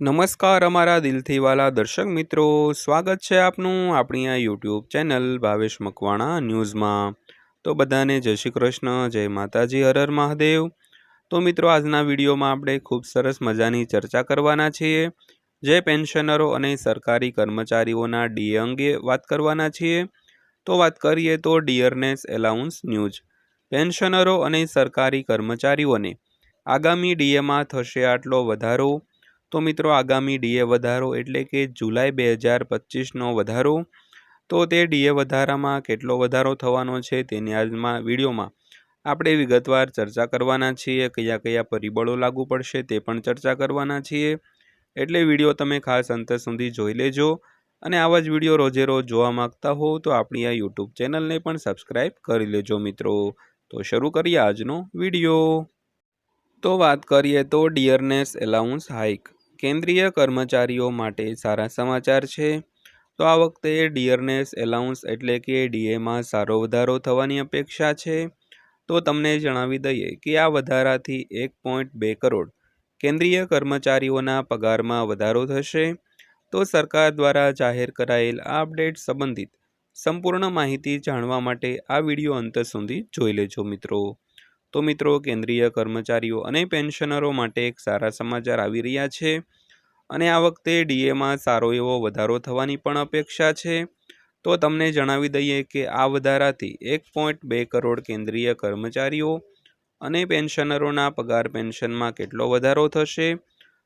નમસ્કાર અમારા દિલથી વાલા દર્શક મિત્રો. સ્વાગત છે આપનું આપણી આ યુટ્યુબ ચેનલ ભાવેશ મકવાણા ન્યૂઝમાં. તો બધાને જય શ્રી કૃષ્ણ, જય માતાજી હરર મહાદેવ. તો મિત્રો, આજના વિડીયોમાં આપણે ખૂબ સરસ મજાની ચર્ચા કરવાના છીએ. જે પેન્શનરો અને સરકારી કર્મચારીઓના ડીએ અંગે વાત કરવાના છીએ. તો વાત કરીએ તો ડિયરનેસ એલાઉન્સ ન્યૂઝ. પેન્શનરો અને સરકારી કર્મચારીઓને આગામી ડીએમાં થશે આટલો વધારો. તો મિત્રો આગામી ડીએ વધારો એટલે કે જુલાઈ બે હજાર પચીસનો વધારો. તો તે ડીએ વધારામાં કેટલો વધારો થવાનો છે તેની આજમાં વિડીયોમાં આપણે વિગતવાર ચર્ચા કરવાના છીએ, કયા કયા પરિબળો લાગુ પડશે તે પણ ચર્ચા કરવાના છીએ. એટલે વીડિયો તમે ખાસ અંત સુધી જોઈ લેજો અને આવા જ વીડિયો રોજે રોજ જોવા માંગતા હો તો આપણી આ યુટ્યુબ ચેનલને પણ સબસ્ક્રાઈબ કરી લેજો મિત્રો. તો શરૂ કરીએ આજનો વીડિયો. તો વાત કરીએ તો ડિયરનેસ એલાઉન્સ હાઇક. કેન્દ્રીય કર્મચારીઓ માટે સારા સમાચાર છે. તો આ વખતે ડિયરનેસ એલાઉન્સ એટલે કે ડીએમાં સારો વધારો થવાની અપેક્ષા છે. તો તમને જણાવી દઈએ કે આ વધારાથી એક પોઈન્ટ બે કરોડ કેન્દ્રીય કર્મચારીઓના પગારમાં વધારો થશે. તો સરકાર દ્વારા જાહેર કરાયેલ આ અપડેટ સંબંધિત સંપૂર્ણ માહિતી જાણવા માટે આ વીડિયો અંત સુધી જોઈ લેજો મિત્રો. તો મિત્રો, કેન્દ્રીય કર્મચારીઓ અને પેન્શનરો માટે એક સારા સમાચાર આવી રહ્યા છે. અને આ વખતે ડીએમાં સારો એવો વધારો થવાની પણ અપેક્ષા છે. તો તમને જણાવી દઈએ કે આ વધારાથી એક પોઈન્ટ બે કરોડ કેન્દ્રીય કર્મચારીઓ અને પેન્શનરોના પગાર પેન્શનમાં કેટલો વધારો થશે?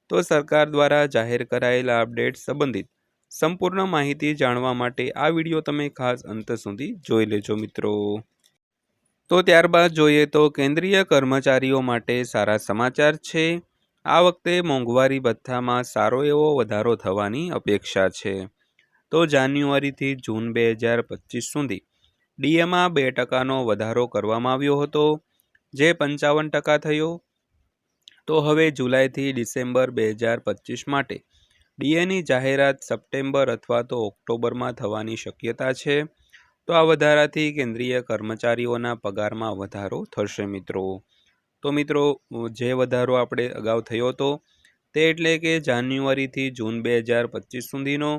તો સરકાર દ્વારા જાહેર કરાયેલા અપડેટ સંબંધિત સંપૂર્ણ માહિતી જાણવા માટે આ વીડિયો તમે ખાસ અંત સુધી જોઈ લેજો મિત્રો. તો ત્યારબાદ જોઈએ તો કેન્દ્રીય કર્મચારીઓ માટે સારા સમાચાર છે. આ વખતે મોંઘવારી ભથ્થામાં સારો એવો વધારો થવાની અપેક્ષા છે. તો જાન્યુઆરીથી જૂન બે હજાર પચીસ સુધી ડીએમાં બે ટકાનો વધારો કરવામાં આવ્યો હતો, જે પંચાવન ટકા થયો. તો હવે જુલાઈથી ડિસેમ્બર બે હજાર પચીસ માટે ડીએની જાહેરાત સપ્ટેમ્બર અથવા તો ઓક્ટોબરમાં થવાની શક્યતા છે. તો આ વધારાથી કેન્દ્રીય કર્મચારીઓના પગારમાં વધારો થશે મિત્રો. તો મિત્રો, જે વધારો આપણે અગાઉ થયો હતો તે એટલે કે જાન્યુઆરીથી જૂન બે હજાર પચીસ સુધીનો,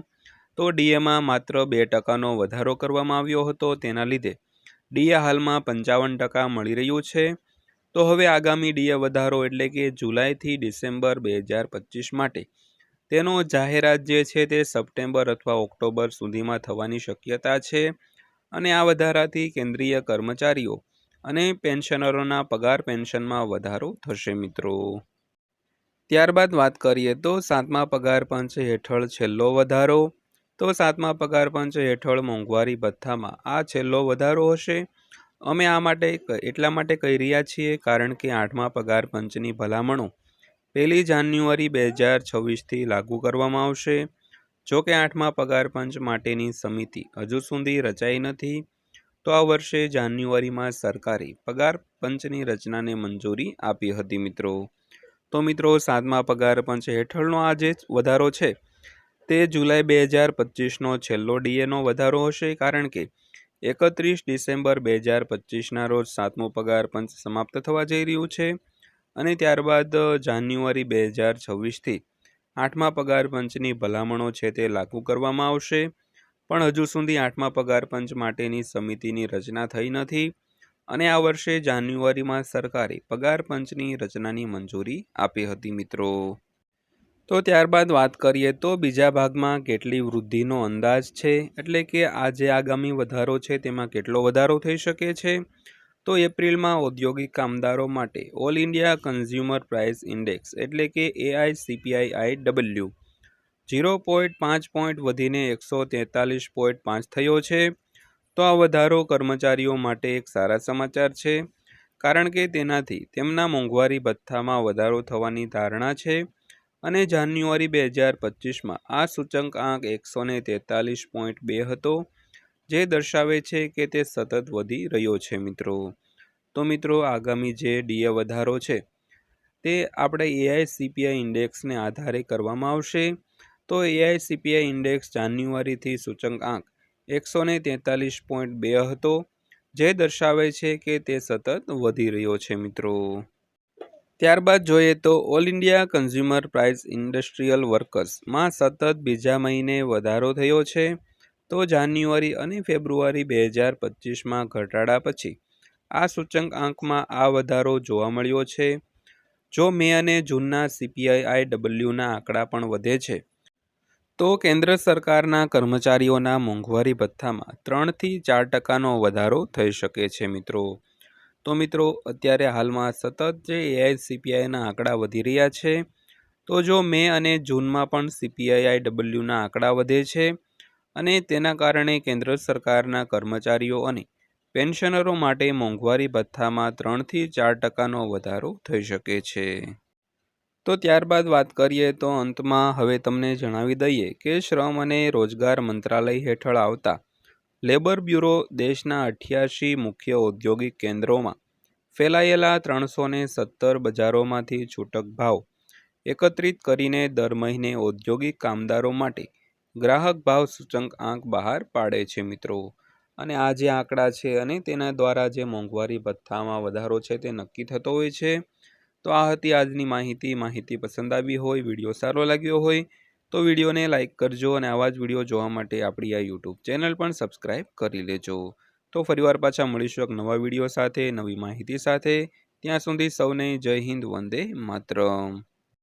તો ડીએમાં માત્ર બે ટકાનો વધારો કરવામાં આવ્યો હતો તેના લીધે. ડીએ હાલમાં પંચાવન ટકા મળી રહ્યું છે. તો હવે આગામી ડીએ વધારો એટલે કે જુલાઈથી ડિસેમ્બર બે હજાર પચીસ માટે. તેનો જાહેરાત જે છે તે સપ્ટેમ્બર અથવા ઓક્ટોબર સુધીમાં થવાની શક્યતા છે. અને આ વધારાથી કેન્દ્રીય કર્મચારીઓ અને પેન્શનરોના પગાર પેન્શનમાં વધારો થશે મિત્રો. ત્યારબાદ વાત કરીએ તો સાતમા પગાર પંચ હેઠળ છેલ્લો વધારો. તો સાતમા પગાર પંચ હેઠળ મોંઘવારી ભથ્થામાં આ છેલ્લો વધારો હશે. અમે આ માટે એટલા માટે કહી રહ્યા છીએ કારણ કે આઠમા પગાર પંચની ભલામણો પહેલી જાન્યુઆરી બે હજાર છવ્વીસથી લાગુ કરવામાં આવશે. જો કે આઠમા પગાર પંચ માટેની સમિતિ હજુ સુધી રચાઈ નથી, તો આ વર્ષે જાન્યુઆરીમાં સરકારે પગાર પંચની રચનાને મંજૂરી આપી હતી મિત્રો. તો મિત્રો, સાતમા પગાર પંચ હેઠળનો આ જે વધારો છે, તે જુલાઈ બે હજાર પચીસનો છેલ્લો ડીએનો વધારો હશે, કારણ કે એકત્રીસ ડિસેમ્બર બે હજાર પચીસના રોજ સાતમો પગાર પંચ સમાપ્ત થવા જઈ રહ્યું છે અને ત્યારબાદ જાન્યુઆરી બે હજાર છવ્વીસથી આઠમા પગાર પંચની ભલામણો છે તે લાગુ કરવામાં આવશે. પણ હજુ સુધી આઠમા પગાર પંચ માટેની સમિતિની રચના થઈ નથી અને આ વર્ષે જાન્યુઆરીમાં સરકારે પગાર પંચની રચનાની મંજૂરી આપી હતી મિત્રો. તો ત્યારબાદ વાત કરીએ તો બીજા ભાગમાં કેટલી વૃદ્ધિનો અંદાજ છે? એટલે કે આ જે આગામી વધારો છે તેમાં કેટલો વધારો થઈ શકે છે? તો એપ્રિલમાં ઔદ્યોગિક કામદારો માટે all India consumer price index એટલે કે AICPI I W. Zero point પાંચ પોઈન્ટ વધીને એકસો તેતાલીસ પોઈન્ટ પાંચ થયો છે. તો આ વધારો કર્મચારીઓ માટે એક સારા સમાચાર છે, કારણ કે તેનાથી તેમના મોંઘવારી ભથ્થામાં વધારો થવાની ધારણા છે. અને જાન્યુઆરી બે હજાર પચીસમાં આ સૂચકાંક એકસો તેતાલીસ પોઈન્ટ બે હતો. જે દર્શાવે છે કે તે સતત વધી રહ્યો છે મિત્રો. તો મિત્રો, આગામી જે ડીએ વધારો છે, તે આપણે એઆઈ સીપીઆઈ ઇન્ડેક્સને આધારે કરવામાં આવશે. તો એઆઈ સીપીઆઈ ઇન્ડેક્સ જાન્યુઆરીથી સૂચક આંક એકસો ને તેતાલીસ પોઈન્ટ બે હતો, જે દર્શાવે છે કે તે સતત વધી રહ્યો છે મિત્રો. ત્યારબાદ જોઈએ તો all India consumer price industrial વર્કર્સમાં સતત બીજા મહિને વધારો થયો છે. તો જાન્યુઆરી અને ફેબ્રુઆરી બે હજાર પચીસમાં ઘટાડા પછી આ સૂચકાંકમાં આ વધારો જોવા મળ્યો છે. જો મે અને જૂનના સીપીઆઈ ડબલ્યુના આંકડા પણ વધે છે, તો કેન્દ્ર સરકારના કર્મચારીઓના મોંઘવારી ભથ્થામાં ત્રણથી ચાર ટકાનો વધારો થઈ શકે છે મિત્રો. તો મિત્રો, અત્યારે હાલમાં સતત જે એઆઈસીપીઆઈના આંકડા વધી રહ્યા છે, તો જો મે અને જૂનમાં પણ સીપીઆઈ ડબલ્યુના આંકડા વધે છે અને તેના કારણે કેન્દ્ર સરકારના કર્મચારીઓ અને પેન્શનરો માટે મોંઘવારી ભથ્થામાં ત્રણથી ચાર ટકાનો વધારો થઈ શકે છે. તો ત્યારબાદ વાત કરીએ તો અંતમાં હવે તમને જણાવી દઈએ કે શ્રમ અને રોજગાર મંત્રાલય હેઠળ આવતા લેબર બ્યુરો દેશના અઠ્યાસી મુખ્ય ઔદ્યોગિક કેન્દ્રોમાં ફેલાયેલા ત્રણસો ને સત્તર બજારોમાંથી છૂટક ભાવ એકત્રિત કરીને દર મહિને ઔદ્યોગિક કામદારો માટે ગ્રાહક ભાવ સૂચકાંક બહાર પાડે છે મિત્રો. અને આ જે આંકડા છે અને તેના દ્વારા જે મોંઘવારી ભથ્થામાં વધારો છે તે નક્કી થતો હોય છે. તો આ હતી આજની માહિતી. માહિતી પસંદ આવી હોય, વીડિયો સારો લાગ્યો હોય, તો વિડીયોને લાઇક કરજો અને આવા જ વીડિયો જોવા માટે આપણી આ યુટ્યુબ ચેનલ પણ સબસ્ક્રાઈબ કરી લેજો. તો ફરીવાર પાછા મળીશું એક નવા વીડિયો સાથે, નવી માહિતી સાથે. ત્યાં સુધી સૌને જય હિન્દ, વંદે માતરમ.